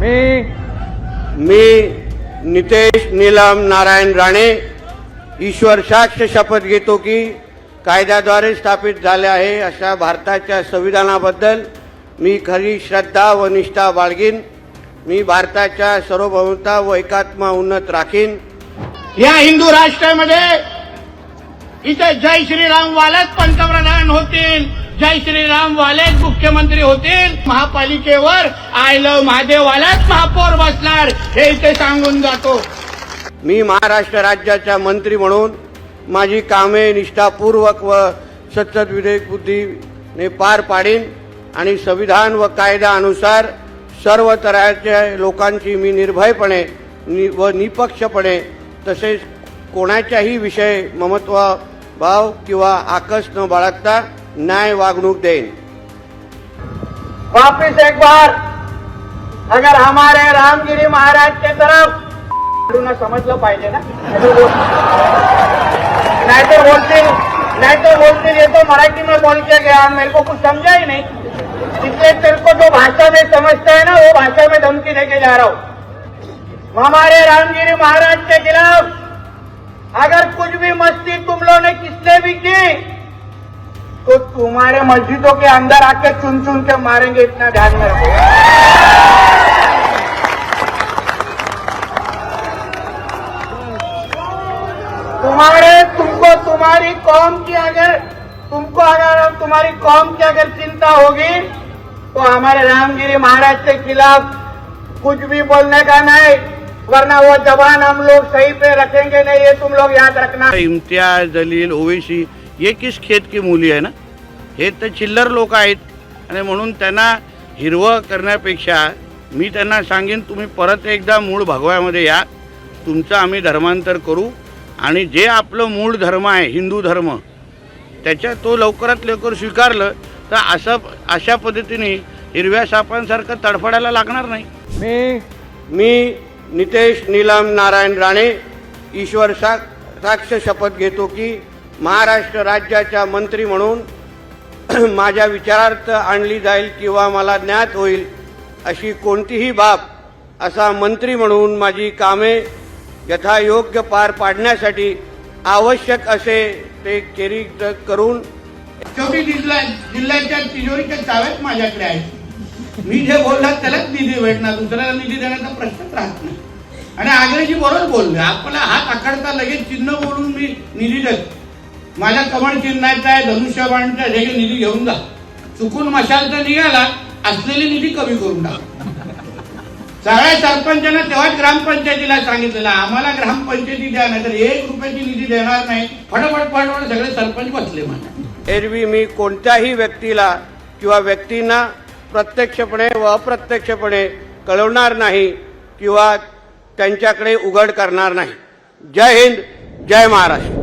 मी मी नितेश नीलम नारायण राणे ईश्वर साक्ष शपथ घेतो की कायद्याद्वारे स्थापित झाले आहे अशा भारताच्या संविधानाबद्दल मी खरी श्रद्धा व निष्ठा बाळगीन. मी भारताच्या सार्वभौमता व एकात्मा उन्नत राखीन. या हिंदू राष्ट्रामध्ये इथे जय श्रीराम वालेच पंतप्रधान होतील. जय श्रीराम वालेच मुख्यमंत्री होतील. महापालिकेवर आय लव महादेववालाच महापौर बसणार. हे इथे सांगून जातो. मी महाराष्ट्र राज्याचा मंत्री म्हणून माझी कामे निष्ठापूर्वक व सतत विधेयक बुद्धीने पार पाडीन आणि संविधान व कायद्यानुसार सर्व तऱ्हेच्या लोकांची मी निर्भयपणे नि व निपक्षपणे तसेच कोणाच्याही विषय ममत्व भाव किंवा आकस न बाळगता न्याय वागणूक देईन वापिस एक बार. अगर हमारे रामगिरी महाराज के तरफ समजलं पाहिजे ना? नहीं तो बोलते नहीं तो बोलते ये तो मराठी में बोल के गया मेरे को कुछ समझा ही नहीं. इसलिए तेरे को जो भाषा में समझता है ना वो भाषा में धमकी देके जा रहा हूं. हमारे रामगिरी महाराज के खिलाफ अगर कुछ भी मस्ती तुम लोगों ने किसने भी की तो तुम्हारे मस्जिदों के अंदर आके चुन चुन के मारेंगे, इतना ध्यान में रखो। तुम्हारे, तुमको तुम्हारी कौम की अगर, तुमको अगर, तुम्हारी कौम की अगर चिंता होगी तो हमारे रामगिरी महाराज के खिलाफ कुछ भी बोलने का नहीं, वरना वो जवान हम लोग सही पे रखेंगे नहीं, ये तुम लोग याद रखना। इम्तियाज़ दलील ओवेसी एकीच किस खेत की मुली आहे ना? हे तर चिल्लर लोक आहेत. आणि म्हणून त्यांना हिरवं करण्यापेक्षा मी त्यांना सांगेन तुम्ही परत एकदा मूळ भगव्यामध्ये या. तुमचं आम्ही धर्मांतर करू. आणि जे आपलं मूळ धर्म आहे हिंदू धर्म त्याच्या तो लवकरात लवकर स्वीकारलं तर असं अशा पद्धतीने हिरव्या सापांसारखं तडफडायला लागणार नाही. मी मी नितेश नीलम नारायण राणे ईश्वर सा साक्ष शपथ घेतो की महाराष्ट्र राज्याच्या मंत्री म्हणून माझ्या विचारार्थ आणली जाईल किंवा मला ज्ञात होईल अशी कोणतीही बाब असा मंत्री म्हणून माझी कामे यथायोग्य पार पाडण्यासाठी आवश्यक असे ते केरी करून शेवटी जिल्हा जिल्ह्याच्या तिजोरीच्या चाव्यात माझ्याकडे आहेत मी जे बोलला त्यालाच निधी भेटणार. दुसऱ्याला निधी देण्याचा प्रश्नच राहत नाही. आणि आग्रेजी बरोबर बोलले. आपला हात आखडता लगेच चिन्ह बोलून मी निधी देतो. माझ्या कमळ चिन्हाचा आहे धनुष्यबाणचा हे निधी घेऊन जा. चुकून मशालचा निघाला असलेली निधी कमी करून टाक. सगळ्या सरपंचांना तेव्हाच ग्रामपंचायतीला सांगितलेलं आम्हाला ग्रामपंचायती द्या नाही तर एक रुपयाची निधी देणार नाही. फटाफट फटाफट सगळे सरपंच बसले म्हणा. एरवी मी कोणत्याही व्यक्तीला किंवा व्यक्तींना प्रत्यक्षपणे व अप्रत्यक्षपणे कळवणार नाही किंवा त्यांच्याकडे उघड करणार नाही. जय हिंद जय महाराष्ट्र.